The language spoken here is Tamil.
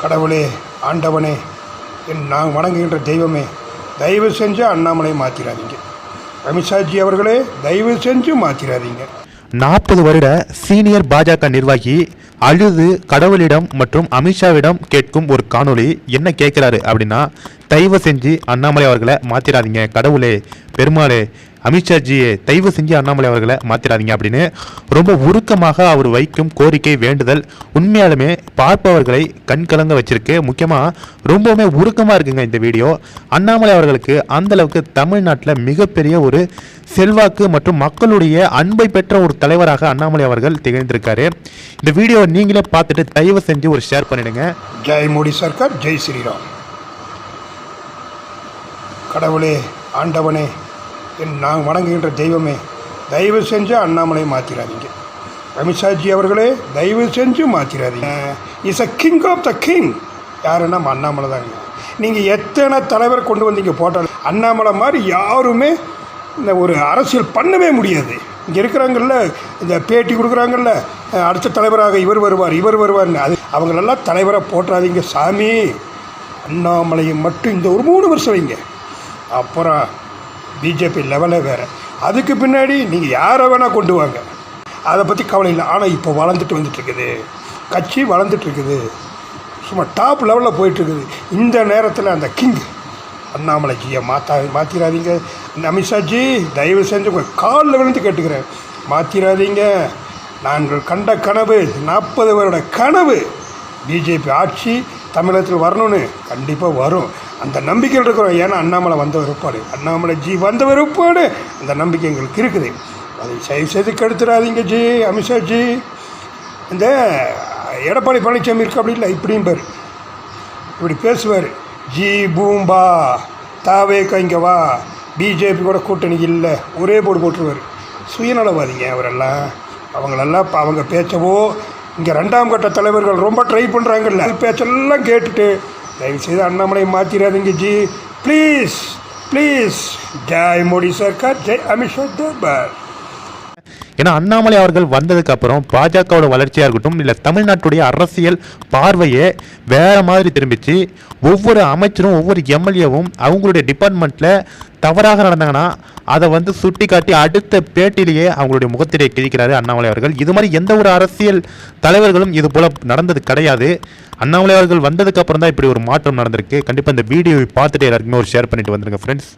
கடவுளே ஆண்டவனே என் நான் வணங்குகின்ற தெய்வமே தயவு செஞ்சு அண்ணாமலை மாற்றிடாதீங்க அமித்ஷாஜி அவர்களே தயவு செஞ்சு மாற்றிடாதீங்க நாற்பது வருட சீனியர் பாஜக நிர்வாகி அழுது கடவுளிடம் மற்றும் அமித்ஷாவிடம் கேட்கும் ஒரு காணொளி என்ன கேட்குறாரு அப்படின்னா தயவு செஞ்சு அண்ணாமலை அவர்களை மாற்றிடாதீங்க கடவுளே பெருமாளே அமித்ஷாஜியை தயவு செஞ்சு அண்ணாமலை அவர்களை மாத்திராதீங்க அப்படின்னு ரொம்ப உருக்கமாக அவர் வைக்கும் கோரிக்கை வேண்டுதல் உண்மையாலுமே பார்ப்பவர்களை கண்கலங்க வச்சிருக்கு. முக்கியமாக ரொம்பவுமே உருக்கமாக இருக்குங்க இந்த வீடியோ. அண்ணாமலை அவர்களுக்கு அந்த அளவுக்கு தமிழ்நாட்டில் மிகப்பெரிய ஒரு செல்வாக்கு மற்றும் மக்களுடைய அன்பை பெற்ற ஒரு தலைவராக அண்ணாமலை அவர்கள் திகழ்ந்திருக்காரு. இந்த வீடியோவை நீங்களே பார்த்துட்டு தயவு செஞ்சு ஒரு ஷேர் பண்ணிடுங்க. ஜெய் மோடி சர்க்கார் ஜெய் ஸ்ரீராம். கடவுளே ஆண்டவனே என் நான் வணங்குகின்ற தெய்வமே தயவு செஞ்சு அண்ணாமலை மாற்றிடாதீங்க அமித்ஷாஜி அவர்களே தயவு செஞ்சு மாற்றிடாதீங்க is a king of the king யாருன்னா அண்ணாமலை தாங்க நீங்கள் எத்தனை தலைவர் கொண்டு வந்தீங்க போட்டாலும் அண்ணாமலை மாதிரி யாருமே இந்த ஒரு அரசியல் பண்ணவே முடியாது. இங்கே இருக்கிறாங்கல்ல இந்த பேட்டி கொடுக்குறாங்கல்ல அடுத்த தலைவராக இவர் வருவார் இவர் வருவார்னு. அது அவங்களெல்லாம் தலைவராக போட்டுறாதீங்க சாமி. அண்ணாமலையை மட்டும் இந்த ஒரு மூணு வருஷம் வைங்க. அப்புறம் பிஜேபி லெவலே வேறு. அதுக்கு பின்னாடி நீங்கள் யாரை வேணால் கொண்டு வாங்க. அதை பற்றி கவலை இல்லை. ஆனால் இப்போ வளர்ந்துட்டு வந்துட்டுருக்குது. கட்சி வளர்ந்துட்டுருக்குது. சும்மா டாப் லெவலில் போயிட்டுருக்குது. இந்த நேரத்தில் அந்த கிங் அண்ணாமலைஜியை மாற்றா மாற்றிடாதீங்க அமித்ஷாஜி தயவு செஞ்சு உங்கள் காலில் விழுந்து கேட்டுக்கிறேன். மாற்றிடாதீங்க நாங்கள் கண்ட கனவு நாற்பது வருட கனவு. பிஜேபி ஆட்சி தமிழகத்தில் வரணும்னு கண்டிப்பாக வரும். அந்த நம்பிக்கையில் இருக்கிறோம். ஏன்னா அண்ணாமலை வந்த விருப்பாடு அண்ணாமலை ஜி வந்த விருப்பாடு அந்த நம்பிக்கை எங்களுக்கு இருக்குது. அதை செய்து செய்து கெடுத்துடாதீங்க ஜி. அமித்ஷாஜி இந்த எடப்பாடி பழனிசாமி இருக்கு அப்படி இல்லை இப்படியும் பேர். இப்படி பேசுவார். ஜி பூம்பா தாவே இங்க வா. பிஜேபி கூட கூட்டணி இல்லை. ஒரே போர்டு போட்டுருவார். சுயநலவாதிங்க அவரெல்லாம். அவங்களெல்லாம் அவங்க பேச்சவோ இங்கே ரெண்டாம் கட்ட தலைவர்கள் ரொம்ப ட்ரை பண்ணுறாங்கல்ல பேச்செல்லாம் கேட்டுட்டு தயவுசெய்து Annamalai மாற்றிடாதீங்க G. Please please Jai Modi Sarkar Jai Amit Shah ஏன்னா அண்ணாமலை அவர்கள் வந்ததுக்கு அப்புறம் பாஜகவோட வளர்ச்சியாக இருக்கட்டும் இல்லை தமிழ்நாட்டுடைய அரசியல் பார்வையே வேற மாதிரி திரும்பிச்சு ஒவ்வொரு அமைச்சரும் ஒவ்வொரு எம்எல்ஏவும் அவங்களுடைய டிபார்ட்மெண்ட்டில் தவறாக நடந்தாங்கன்னா அதை வந்து சுட்டி காட்டி அடுத்த பேட்டிலேயே அவங்களுடைய முகத்திலே கிழிக்கிறாரு அண்ணாமலை அவர்கள். இது மாதிரி எந்த ஒரு அரசியல் தலைவர்களும் இது போல நடந்தது கிடையாது. அண்ணாமலை அவர்கள் வந்ததுக்கு அப்புறம் தான் இப்படி ஒரு மாற்றம் நடந்திருக்கு. கண்டிப்பாக இந்த வீடியோவை பார்த்துட்டு எல்லாருக்குமே ஒரு ஷேர் பண்ணிட்டு வந்துருங்க ஃப்ரெண்ட்ஸ்